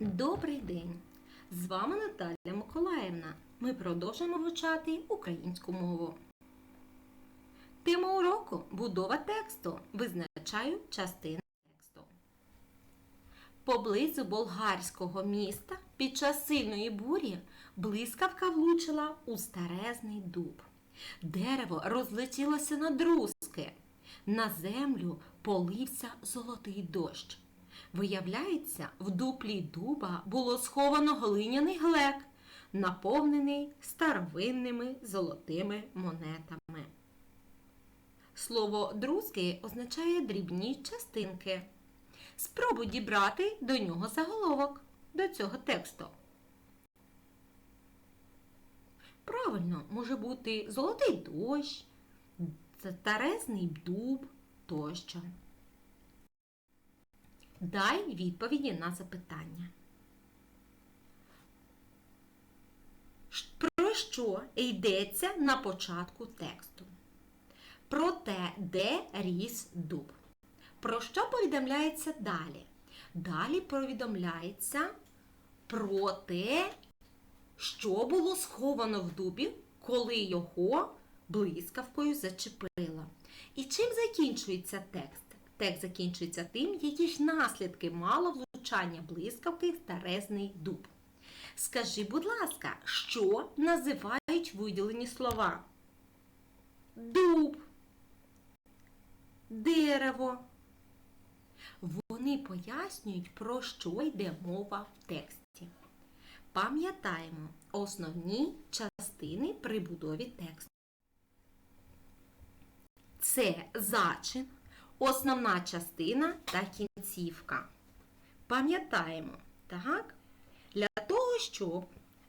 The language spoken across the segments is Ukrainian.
Добрий день! З вами Наталя Миколаївна. Ми продовжуємо вивчати українську мову. Тема уроку будова тексту. Визначаю частини тексту. Поблизу болгарського міста під час сильної бурі блискавка влучила у старезний дуб. Дерево розлетілося на друзки. На землю полився золотий дощ. Виявляється, в дуплі дуба було сховано глиняний глек, наповнений старовинними золотими монетами. Слово друзки означає дрібні частинки. Спробуй дібрати до нього заголовок до цього тексту. Правильно, може бути золотий дощ, старезний дуб тощо. Дай відповіді на запитання. Про що йдеться на початку тексту? Про те, де ріс дуб. Про що повідомляється далі? Далі повідомляється про те, що було сховано в дубі, коли його блискавкою зачепило. І чим закінчується текст? Текст закінчується тим, які ж наслідки мало влучання блискавки в старезний дуб. Скажи, будь ласка, що називають виділені слова? Дуб, дерево. Вони пояснюють, про що йде мова в тексті. Пам'ятаємо основні частини при будові тексту. Це зачин, основна частина та кінцівка. Пам'ятаємо, так? Для того, щоб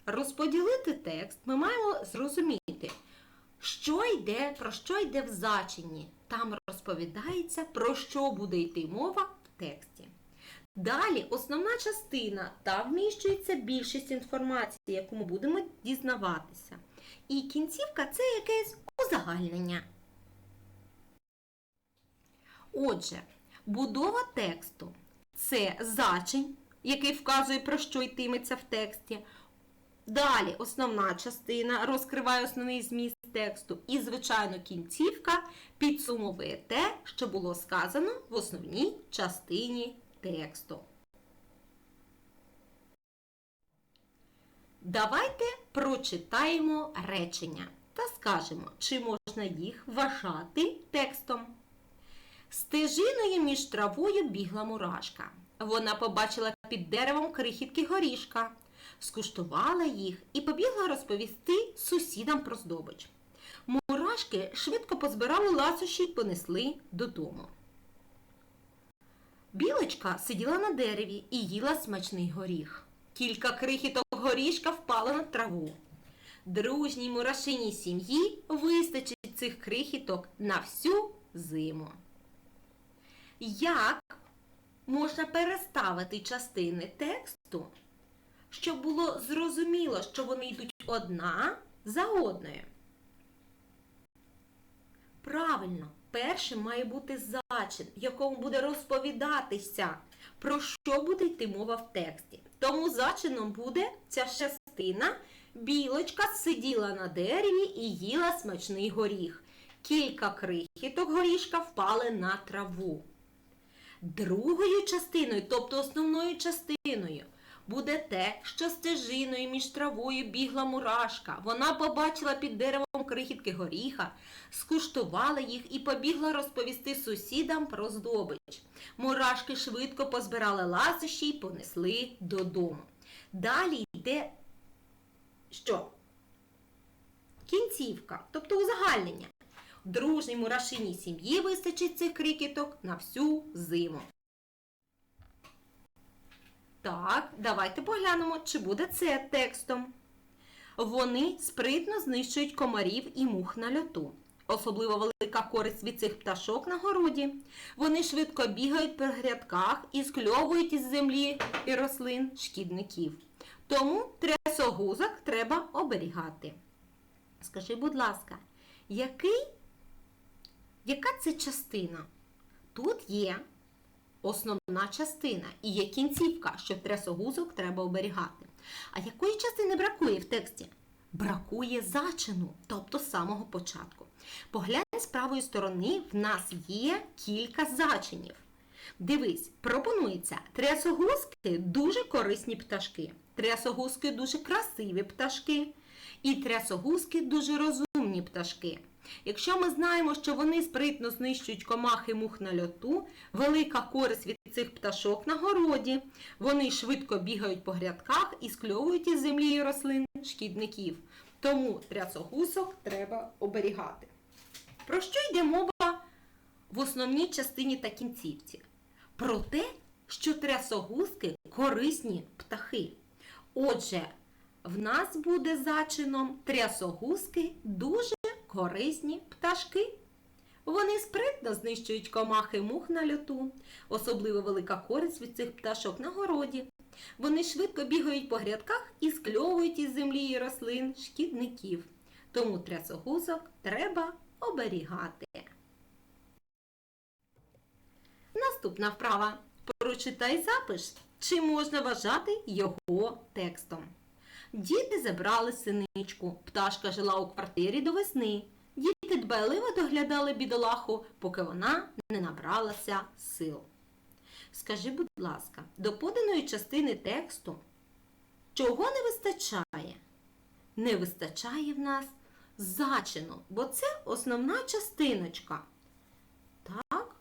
розподілити текст, ми маємо зрозуміти, що йде, про що йде в зачині. Там розповідається, про що буде йти мова в тексті. Далі основна частина, там вміщується більшість інформації, яку ми будемо дізнаватися. І кінцівка це якесь узагальнення. Отже, будова тексту це зачень, який вказує, про що йтиметься в тексті. Далі основна частина розкриває основний зміст тексту. І, звичайно, кінцівка підсумовує те, що було сказано в основній частині тексту. Давайте прочитаємо речення та скажемо, чи можна їх вважати текстом. Стежиною між травою бігла мурашка. Вона побачила під деревом крихітки горішка, скуштувала їх і побігла розповісти сусідам про здобич. Мурашки швидко позбирали ласощі й понесли додому. Білочка сиділа на дереві і їла смачний горіх. Кілька крихіток горішка впало на траву. Дружній мурашиній сім'ї вистачить цих крихіток на всю зиму. Як можна переставити частини тексту, щоб було зрозуміло, що вони йдуть одна за одною? Правильно, першим має бути зачин, в якому буде розповідатися, про що буде йти мова в тексті. Тому зачином буде ця частина. Білочка сиділа на дереві і їла смачний горіх. Кілька крихіток горішка впали на траву. Другою частиною, тобто основною частиною, буде те, що стежиною між травою бігла мурашка. Вона побачила під деревом крихітки горіха, скуштувала їх і побігла розповісти сусідам про здобич. Мурашки швидко позбирали ласощі й понесли додому. Далі йде що? Кінцівка, тобто узагальнення. Дружній мурашиній сім'ї вистачить цих крикіток на всю зиму. Так, давайте поглянемо, чи буде це текстом. Вони спритно знищують комарів і мух на льоту. Особливо велика користь від цих пташок на городі. Вони швидко бігають по грядках і скльовують із землі і рослин шкідників. Тому трясогузок треба оберігати. Скажи, будь ласка, який яка це частина? Тут є основна частина і є кінцівка, що трясогузок треба оберігати. А якої частини бракує в тексті? Бракує зачину, тобто з самого початку. Поглянь з правої сторони, в нас є кілька зачинів. Дивись, пропонується трясогузки дуже корисні пташки, трясогузки дуже красиві пташки і трясогузки дуже розумні пташки. Якщо ми знаємо, що вони спритно знищують комахи мух на льоту, велика користь від цих пташок на городі. Вони швидко бігають по грядках і скльовують із землі і рослин шкідників. Тому трясогусок треба оберігати. Про що йде мова в основній частині та кінцівці? Про те, що трясогузки корисні птахи. Отже, в нас буде зачином трясогузки дуже корисні пташки. Вони спритно знищують комахи мух на льоту, особливо велика користь від цих пташок на городі. Вони швидко бігають по грядках і скльовують із землі і рослин шкідників. Тому трясогузок треба оберігати. Наступна вправа. Прочитай запис, чи можна вважати його текстом. Діти забрали синичку. Пташка жила у квартирі до весни. Діти дбайливо доглядали бідолаху, поки вона не набралася сил. Скажи, будь ласка, до поданої частини тексту чого не вистачає? Не вистачає в нас зачину, бо це основна частиночка. Так?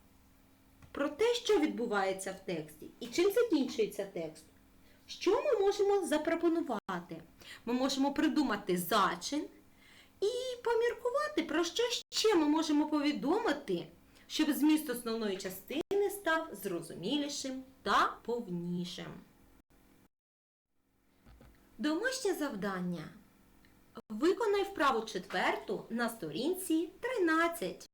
Про те, що відбувається в тексті і чим закінчується текст. Що ми можемо запропонувати? Ми можемо придумати зачин і поміркувати, про що ще ми можемо повідомити, щоб зміст основної частини став зрозумілішим та повнішим. Домашнє завдання. Виконай вправу четверту на сторінці 13.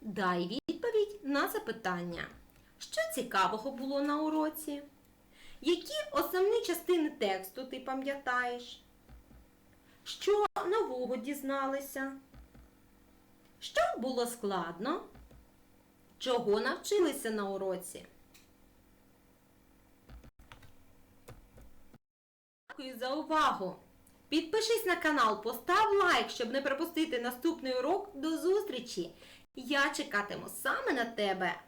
Дай відповідь на запитання. Що цікавого було на уроці? Які основні частини тексту ти пам'ятаєш? Що нового дізналися? Що було складно? Чого навчилися на уроці? Дякую за увагу! Підпишись на канал, постав лайк, щоб не пропустити наступний урок. До зустрічі! Я чекатиму саме на тебе!